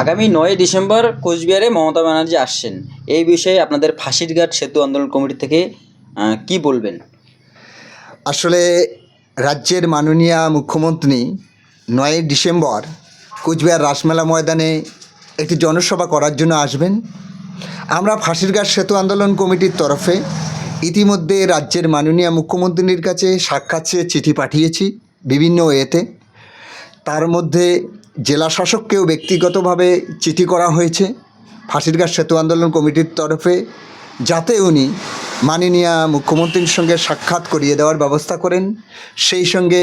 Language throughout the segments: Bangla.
আগামী নয় ডিসেম্বর কোচবিহারে মমতা ব্যানার্জি আসছেন। এই বিষয়ে আপনাদের ফাঁসিরঘাট সেতু আন্দোলন কমিটি থেকে কি বলবেন? আসলে রাজ্যের মাননীয় মুখ্যমন্ত্রী নয় ডিসেম্বর কুচবিহার রাসমেলা ময়দানে একটি জনসভা করার জন্য আসবেন। আমরা ফাঁসিরঘাট সেতু আন্দোলন কমিটির তরফে ইতিমধ্যে রাজ্যের মাননীয় মুখ্যমন্ত্রীর কাছে সাক্ষাৎ চিঠি পাঠিয়েছি বিভিন্ন এতে। তার মধ্যে জেলা শাসককেও ব্যক্তিগতভাবে চিঠি করা হয়েছে। ফাঁসিরঘাট সেতু আন্দোলন কমিটির তরফে যাতে উনি মাননীয় মুখ্যমন্ত্রীর সঙ্গে সাক্ষাৎ করিয়ে দেওয়ার ব্যবস্থা করেন। সেই সঙ্গে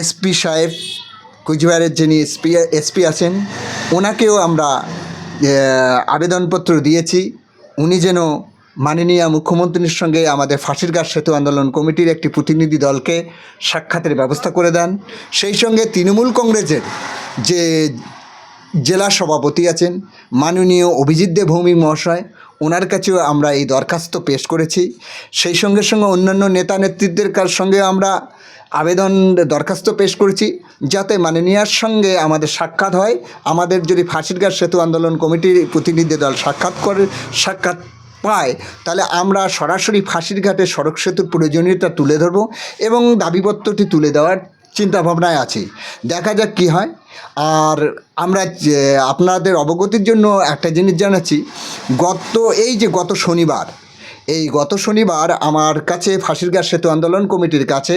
এসপি সাহেব, কুচবিহারের যিনি এসপি এসপি আছেন, ওনাকেও আমরা আবেদনপত্র দিয়েছি। উনি যেন মাননীয় মুখ্যমন্ত্রীর সঙ্গে আমাদের ফাঁসিরঘাট সেতু আন্দোলন কমিটির একটি প্রতিনিধি দলকে সাক্ষাতের ব্যবস্থা করে দেন। সেই সঙ্গে তৃণমূল কংগ্রেসের যে জেলা সভাপতি আছেন মাননীয় অভিজিৎ দেব ভৌমিক মহাশয়, ওনার কাছেও আমরা এই দরখাস্ত পেশ করেছি। সেই সঙ্গে সঙ্গে অন্যান্য নেতা নেতৃত্বের কার সঙ্গে আমরা আবেদন দরখাস্ত পেশ করেছি, যাতে মাননীয়ার সঙ্গে আমাদের সাক্ষাৎ হয়। আমাদের যদি ফাঁসিরঘাট সেতু আন্দোলন কমিটির প্রতিনিধি দল সাক্ষাৎ করে সাক্ষাৎ পায়, তাহলে আমরা সরাসরি ফাঁসির ঘাটে সড়ক সেতুর প্রয়োজনীয়তা তুলে ধরব এবং দাবিপত্রটি তুলে দেওয়ার চিন্তাভাবনায় আছি। দেখা যাক কী হয়। আর আমরা আপনাদের অবগতির জন্য একটা জিনিস জানাচ্ছি, গত এই যে গত শনিবার, এই গত শনিবার আমার কাছে ফাঁসিরঘাট সেতু আন্দোলন কমিটির কাছে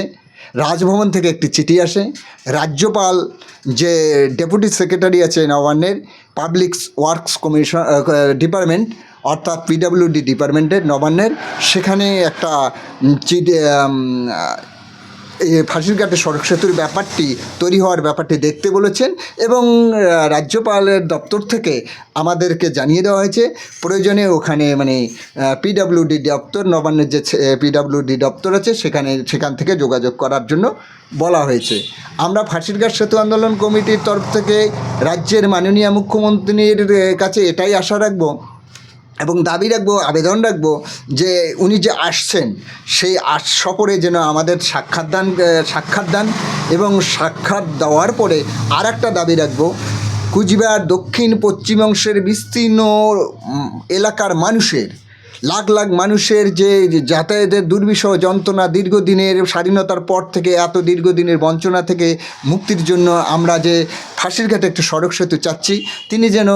রাজভবন থেকে একটি চিঠি আসে। রাজ্যপাল যে ডেপুটি সেক্রেটারি আছে নবান্নের পাবলিক ওয়ার্কস কমিশন ডিপার্টমেন্ট অর্থাৎ পিডাব্লিউডি ডিপার্টমেন্টের নবান্নের সেখানে একটা উম, ফাঁসিরঘাটে সড়ক সেতুর ব্যাপারটি তৈরি হওয়ার ব্যাপারটি দেখতে বলেছেন এবং রাজ্যপালের দপ্তর থেকে আমাদেরকে জানিয়ে দেওয়া হয়েছে। প্রয়োজনে ওখানে মানে পিডাব্লিউডি দপ্তর নবান্নের যে পিডাব্লিউডি দপ্তর আছে সেখানে সেখান থেকে যোগাযোগ করার জন্য বলা হয়েছে। আমরা ফাঁসিরঘাট সেতু আন্দোলন কমিটির তরফ থেকে রাজ্যের মাননীয় মুখ্যমন্ত্রীর কাছে এটাই আশা রাখব এবং দাবি রাখব, আবেদন রাখব যে উনি যে আসছেন, সেই আস, সফরে যেন আমাদের সাক্ষাৎ দান সাক্ষাৎ দান এবং সাক্ষাৎ দেওয়ার পরে আর একটা দাবি রাখব, কুচবিহার দক্ষিণ পশ্চিম অংশের বিস্তীর্ণ এলাকার মানুষের লাখ লাখ মানুষের যে যাতায়াতের দুর্বিষহ যন্ত্রণা দীর্ঘদিনের স্বাধীনতার পর থেকে, এত দীর্ঘদিনের বঞ্চনা থেকে মুক্তির জন্য আমরা যে ফাঁসির ঘাটে একটি সড়ক সেতু চাচ্ছি, তিনি যেন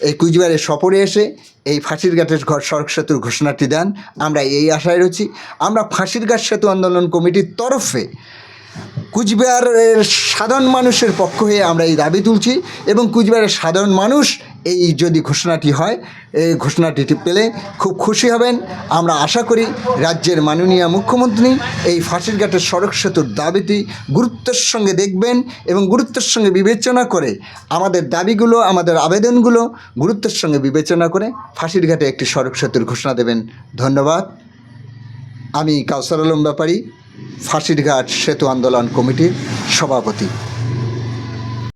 এই কুচবিহারের সফরে এসে এই ফাঁসির ঘাটের সড়ক সেতুর ঘোষণাটি দেন। আমরা এই আশায় রয়েছি। আমরা ফাঁসির ঘাট সেতু আন্দোলন কমিটির তরফে কুচবিহারের সাধারণ মানুষের পক্ষ হয়ে আমরা এই দাবি তুলছি এবং কুচবিহারের সাধারণ মানুষ এই যদি ঘোষণাটি হয়, এই ঘোষণাটি পেলে খুব খুশি হবেন। আমরা আশা করি রাজ্যের মাননীয় মুখ্যমন্ত্রী এই ফাঁসির ঘাটের সড়ক সেতুর দাবিটি গুরুত্বের সঙ্গে দেখবেন এবং গুরুত্বের সঙ্গে বিবেচনা করে আমাদের দাবিগুলো, আমাদের আবেদনগুলো গুরুত্বের সঙ্গে বিবেচনা করে ফাঁসির ঘাটে একটি সড়ক সেতুর ঘোষণা দেবেন। ধন্যবাদ। আমি কাউসার আলম ব্যাপারী, ফাঁসির ঘাট সেতু আন্দোলন কমিটির সভাপতি।